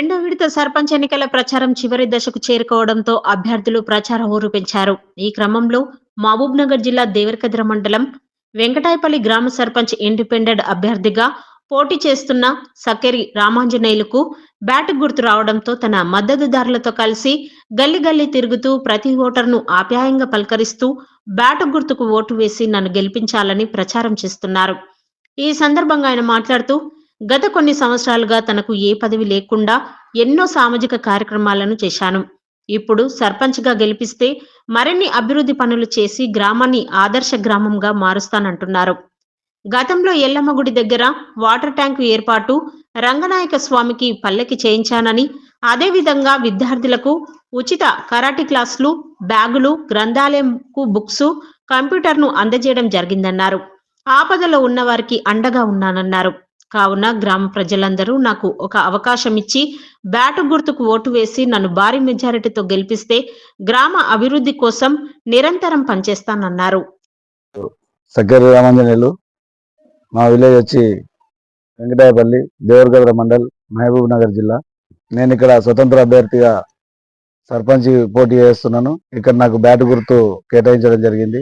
రెండో విడత సర్పంచ్ ఎన్నికల ప్రచారం చివరి దశకు చేరుకోవడంతో అభ్యర్థులు ప్రచార హోరు పెంచారు ఈ క్రమంలో మహబూబ్ నగర్ జిల్లా దేవరకద్ర మండలం వెంకటాయపల్లి గ్రామ సర్పంచ్ ఇండిపెండెంట్ అభ్యర్థిగా పోటీ చేస్తున్న సకెరి రామాంజనేయులకు బ్యాట్ గుర్తు రావడంతో తన మద్దతుదారులతో కలిసి గల్లి గల్లి తిరుగుతూ ప్రతి ఓటర్ను ఆప్యాయంగా పలకరిస్తూ బ్యాట్ గుర్తుకు ఓటు వేసి నన్ను గెలిపించాలని ప్రచారం చేస్తున్నారు. ఈ సందర్భంగా ఆయన మాట్లాడుతూ గత కొన్ని సంవత్సరాలుగా తనకు ఏ పదవి లేకుండా ఎన్నో సామాజిక కార్యక్రమాలను చేశాను. ఇప్పుడు సర్పంచ్గా గెలిపిస్తే మరిన్ని అభివృద్ధి పనులు చేసి గ్రామాన్ని ఆదర్శ గ్రామంగా మారుస్తానంటున్నారు. గతంలో ఎల్లమ్మ గుడి దగ్గర వాటర్ ట్యాంకు ఏర్పాటు రంగనాయక స్వామికి పల్లెకి చేయించానని అదేవిధంగా విద్యార్థులకు ఉచిత కరాటి క్లాసులు బ్యాగులు గ్రంథాలయంకు బుక్స్ కంప్యూటర్ను అందజేయడం జరిగిందన్నారు. ఆపదలో ఉన్నవారికి అండగా ఉన్నానన్నారు. కావున గ్రామ ప్రజలందరూ నాకు ఒక అవకాశం ఇచ్చి బ్యాటు గుర్తుకు ఓటు వేసి నన్ను భారీ మెజారిటీతో గెలిపిస్తే గ్రామ అభివృద్ధి కోసం నిరంతరం పనిచేస్తానన్నారు. సగ్గరి రామాంజనేయులు మా విలేజ్ వచ్చి వెంకటాయపల్లి దేవరగద్ర మండల్ మహబూబ్ నగర్ జిల్లా. నేను ఇక్కడ స్వతంత్ర అభ్యర్థిగా సర్పంచ్ పోటీ చేస్తున్నాను. ఇక్కడ నాకు బ్యాట్ గుర్తు కేటాయించడం జరిగింది.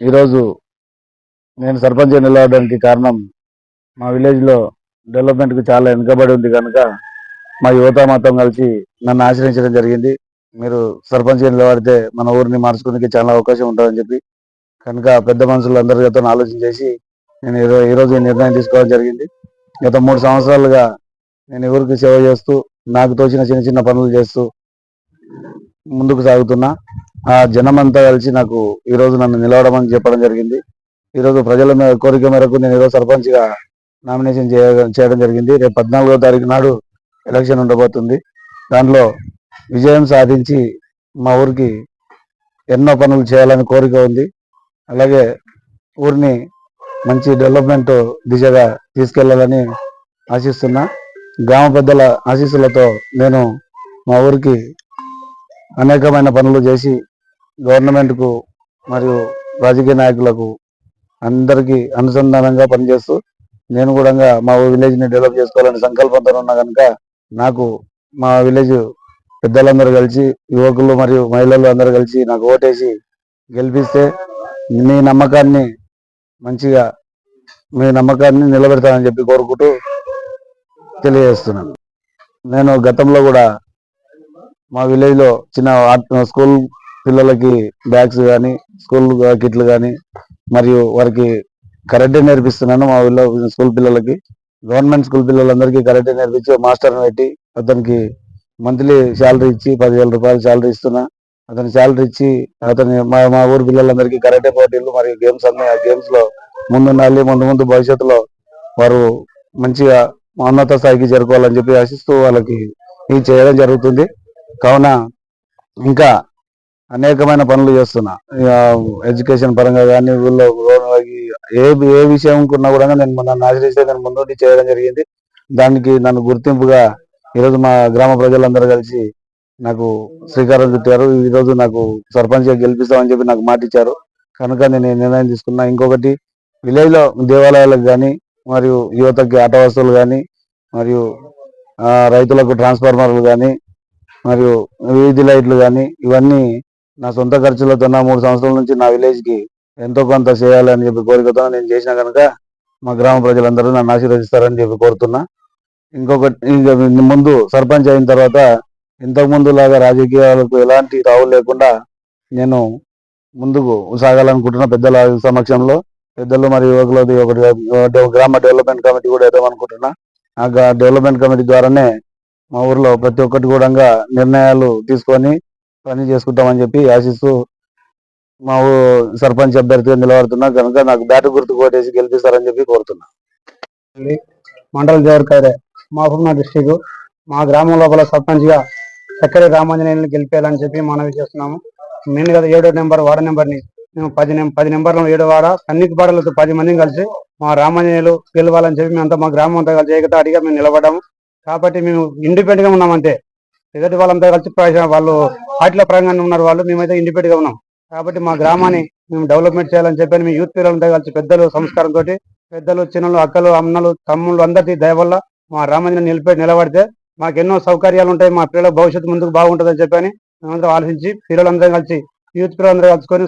ఈరోజు నేను సర్పంచ్ నిలవడానికి కారణం మా విలేజ్లో డెవలప్మెంట్కి చాలా వెనుకబడి ఉంది కనుక మా యువత మాత్రం కలిసి నన్ను ఆశ్రయించడం జరిగింది. మీరు సర్పంచ్ నిలబడితే మన ఊరిని మార్చుకోవడానికి చాలా అవకాశం ఉంటుందని చెప్పి కనుక పెద్ద మనుషులు అందరితో ఆలోచన చేసి నేను ఈరో- ఈరోజు ఈ నిర్ణయం తీసుకోవడం జరిగింది. గత మూడు సంవత్సరాలుగా నేను ఎవరికి సేవ చేస్తూ నాకు తోచిన చిన్న చిన్న పనులు చేస్తూ ముందుకు సాగుతున్నా. ఆ జనం అంతా కలిసి నాకు ఈరోజు నన్ను నిలవడమని చెప్పడం జరిగింది. ఈరోజు ప్రజల మే- కోరిక మేరకు నేను ఈరోజు సర్పంచ్గా నామినేషన్ చేయ- చేయడం జరిగింది. రేపు పద్నాలుగో తారీఖు నాడు ఎలక్షన్ ఉండబోతుంది. దాంట్లో విజయం సాధించి మా ఊరికి ఎన్నో పనులు చేయాలని కోరిక ఉంది. అలాగే ఊరిని మంచి డెవలప్మెంట్ దిశగా తీసుకెళ్ళాలని ఆశిస్తున్నా. గ్రామ పెద్దల ఆశీస్సులతో నేను మా ఊరికి అనేకమైన పనులు చేసి గవర్నమెంట్కు మరియు రాజకీయ నాయకులకు అందరికీ అనుసంధానంగా పనిచేస్తూ నేను కూడా మా విలేజ్ని డెవలప్ చేసుకోవాలని సంకల్పంతో ఉన్నా కనుక నాకు మా విలేజ్ పెద్దలందరూ కలిసి యువకులు మరియు మహిళలు అందరూ కలిసి నాకు ఓటేసి గెలిపిస్తే మీ నమ్మకాన్ని మంచిగా మీ నమ్మకాన్ని నిలబెడతానని చెప్పి కోరుకుంటూ తెలియజేస్తున్నాను. నేను గతంలో కూడా మా విలేజ్లో చిన్న స్కూల్ పిల్లలకి బ్యాగ్స్ కానీ స్కూల్ కిట్లు కానీ మరియు వారికి కరాటే నేర్పిస్తున్నాను మా ఊళ్ళో స్కూల్ పిల్లలకి. గవర్నమెంట్ స్కూల్ పిల్లలందరికీ కరాటే నేర్పించి మాస్టర్ని పెట్టి అతనికి మంత్లీ శాలరీ ఇచ్చి పదివేల రూపాయలు శాలరీ ఇస్తున్నా. అతని శాలరీ ఇచ్చి అతని మా మా ఊరు పిల్లలందరికీ కరాటే పోటీలు మరియు గేమ్స్ అన్ని ఆ గేమ్స్లో ముందుండాలి. ముందు ముందు భవిష్యత్తులో వారు మంచిగా ఉన్నత స్థాయికి చేరుకోవాలని చెప్పి ఆశిస్తూ వాళ్ళకి ఇది చేయడం జరుగుతుంది. కావున ఇంకా అనేకమైన పనులు చేస్తున్నా. ఎడ్యుకేషన్ పరంగా కానీ ఊళ్ళో ఏ ఏ విషయం కున్నా కూడా నేను నన్ను ఆశ్రయిస్తే నేను ముందుండి చేయడం జరిగింది. దానికి నన్ను గుర్తింపుగా ఈరోజు మా గ్రామ ప్రజలందరూ కలిసి నాకు శ్రీకారం చుట్టారు. ఈ రోజు నాకు సర్పంచ్గా గెలిపిస్తామని చెప్పి నాకు మాట ఇచ్చారు. కనుక నేను నిర్ణయం తీసుకున్నా ఇంకొకటి విలేజ్లో దేవాలయాలకు కానీ మరియు యువతకి ఆట వస్తువులు కానీ మరియు రైతులకు ట్రాన్స్ఫార్మర్లు కానీ మరియు వీధి లైట్లు కానీ ఇవన్నీ నా సొంత ఖర్చులతో నా మూడు సంవత్సరాల నుంచి నా విలేజ్కి ఎంతో కొంత చేయాలని చెప్పి కోరికతో నేను చేసిన కనుక మా గ్రామ ప్రజలందరూ నన్ను ఆశీర్వదిస్తారని చెప్పి కోరుతున్నా. ఇంకొకటి ఇంకా ముందు సర్పంచ్ అయిన తర్వాత ఇంతకుముందు లాగా రాజకీయాలకు ఎలాంటి తావు లేకుండా నేను ముందుకు సాగాలనుకుంటున్న పెద్దల సమక్షంలో. పెద్దలు మరియు యువకులది ఒకటి గ్రామ డెవలప్మెంట్ కమిటీ కూడా వేద్దామనుకుంటున్నా ఆ డెవలప్మెంట్ కమిటీ ద్వారానే మా ఊర్లో ప్రతి ఒక్కటి కూడా నిర్ణయాలు తీసుకొని పని చేసుకుంటామని చెప్పి ఆశిస్తూ మా ఊ సర్పంచ్ అభ్యర్థిగా నిలబడుతున్నా. కనుక నాకు బ్యాట్ గుర్తు కోటేసి గెలిపిస్తారని చెప్పి కోరుతున్నా. మండల దేవరకాయరే మహబూబ్నా డిస్టిక్ మా గ్రామం లోపల సర్పంచ్గా చక్కెర రామాంజనేయులను గెలిపేయాలని చెప్పి మనవి చేస్తున్నాము. మెయిన్గా ఏడో నెంబర్ వార్డు నెంబర్ని మేము పది పది నెంబర్లు ఏడో వాడ కన్నికి పాడలతో పది మందిని కలిసి మా రామాంజనేయులు గెలవాలని చెప్పి మేమంతా మా గ్రామం అంతా కలిసి ఏకతాటిగా మేము నిలబడ్డాము. కాబట్టి మేము ఇండిపెండెంట్గా ఉన్నాం ఎదుటి వాళ్ళంతా కలిసి వాళ్ళు పార్టీలో పరంగా ఉన్నారు వాళ్ళు మేమైతే ఇండిపెండెంట్గా ఉన్నాం. కాబట్టి మా గ్రామాన్ని మేము డెవలప్మెంట్ చేయాలని చెప్పి మీ యూత్ పిల్లలంతా కలిసి పెద్దలు సంస్కారంతో పెద్దలు చిన్నలు అక్కలు అమ్మలు తమ్ముళ్ళు అందరి దయ వల్ల మా రామంజన నిలిపి నిలబడితే మాకు ఎన్నో సౌకర్యాలు ఉంటాయి. మా పిల్లల భవిష్యత్తు ముందుకు బాగుంటుందని చెప్పని మేమందరం ఆలోచించి పిల్లలందరం కలిసి యూత్ పిల్లలందరూ కలుసుకొని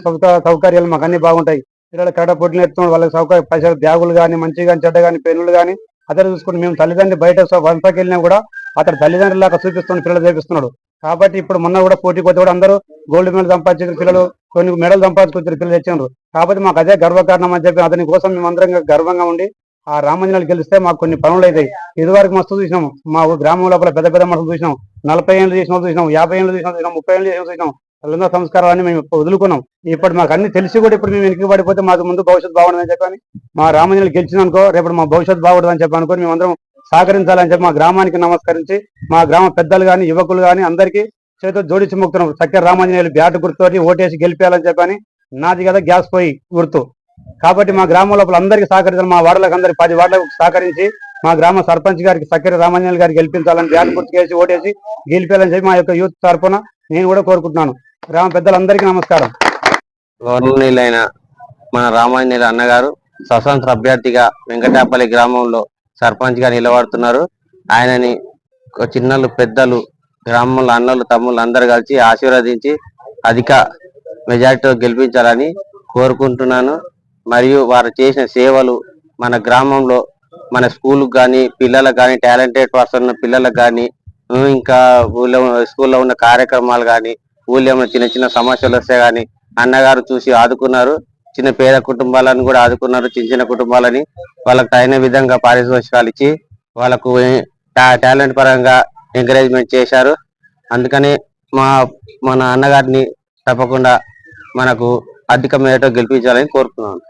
సౌకర్యాలు మాకు అన్ని బాగుంటాయి. పిల్లలు కరెక్ట్ పొట్టిన ఎత్తున్నాడు వాళ్ళకి సౌకర్యం పైసలు బ్యాగులు కానీ మంచి కానీ చెడ్డ కానీ పెన్నులు కానీ అతను చూసుకుని మేము తల్లిదండ్రులు బయట వంటకెళ్ళినా వెళ్ళినా కూడా అతడు తల్లిదండ్రులు లాగా చూపిస్తున్నాడు పిల్లలు చూపిస్తున్నాడు. కాబట్టి ఇప్పుడు మొన్న కూడా పోటీ కొద్ది కూడా అందరూ గోల్డ్ మెడల్ సంపాదించిన పిల్లలు కొన్ని మెడల్ సంపాదించుకొచ్చిన పిల్లలు తెచ్చినారు కాబట్టి మాకు అదే గర్వకారణం అని చెప్పి అతని కోసం మేము అందరం గర్వంగా ఉండి ఆ రామంజనాలు గెలిస్తే మాకు కొన్ని పనులు అవుతాయి ఇదివరకు మస్తు చూసినాం. మా గ్రామం లోపల పెద్ద పెద్ద మనుషులు చూసినాం. నలభై ఏళ్ళు చేసిన చూసినాం. యాభై ఏళ్ళు చేసిన చూసినాం. ముప్పై ఏళ్ళు చేసిన చూసినాం. వాళ్ళందరూ సంస్కారాన్ని మేము వదులుకున్నాం. ఇప్పుడు మాకు అన్ని తెలిసి కూడా ఇప్పుడు మేము వెనక్కి పడిపోతే మాకు ముందు భవిష్యత్తు బాగుండదని చెప్పని మా రామంజనాలు గెలిచిననుకో రేపు మా భవిష్యత్తు బాగుండదని చెప్పి అనుకొని మేమందరం సహకరించాలని చెప్పి మా గ్రామానికి నమస్కరించి మా గ్రామ పెద్దలు కానీ యువకులు కానీ అందరికీ చేతితో జోడించి మొక్కుతున్నాం చక్కెర రామాంజనేయులు బ్యాట్ గుర్తుతోటి ఓటేసి గెలిపేయాలని చెప్పని నాది కదా గ్యాస్ పోయి గుర్తు. కాబట్టి మా గ్రామం లోపల అందరికీ సహకరించాలి. మా వార్డులకు అందరికి పది వార్డులకు సహకరించి మా గ్రామ సర్పంచ్ గారికి చక్కెర రామాంజనేయులు గారికి గెలిపించాలని బ్యాట్ గుర్తు చేసి ఓటేసి గెలిపేయాలని చెప్పి మా యొక్క యూత్ తరపున నేను కూడా కోరుకుంటున్నాను. గ్రామ పెద్దలందరికీ నమస్కారం. గవర్నీయులైన మన రామాంజనేయులు అన్నగారు స్వతంత్ర అభ్యర్థిగా వెంకటాపల్లి గ్రామంలో సర్పంచ్గా నిలబడుతున్నారు. ఆయనని చిన్నలు పెద్దలు గ్రామంలో అన్నలు తమ్ముళ్ళు అందరు కలిసి ఆశీర్వదించి అధిక మెజార్టీతో గెలిపించాలని కోరుకుంటున్నాను. మరియు వారు చేసిన సేవలు మన గ్రామంలో మన స్కూల్ కానీ పిల్లలకు కానీ టాలెంటెడ్ పర్సన్ పిల్లలకు కానీ ఇంకా ఊళ్ళో స్కూల్లో ఉన్న కార్యక్రమాలు కానీ ఊళ్ళో చిన్న చిన్న సమస్యలు వస్తే కానీ అన్నగారు చూసి ఆదుకున్నారు. చిన్న పేద కుటుంబాలను కూడా ఆదుకున్నారు చిన్న చిన్న కుటుంబాలని వాళ్ళకి తగిన విధంగా పారితోషికాలు ఇచ్చి వాళ్ళకు టాలెంట్ పరంగా ఎంకరేజ్మెంట్ చేశారు. అందుకని మా మన అన్నగారిని తప్పకుండా మనకు అధిక మేరతో గెలిపించాలని కోరుతున్నాను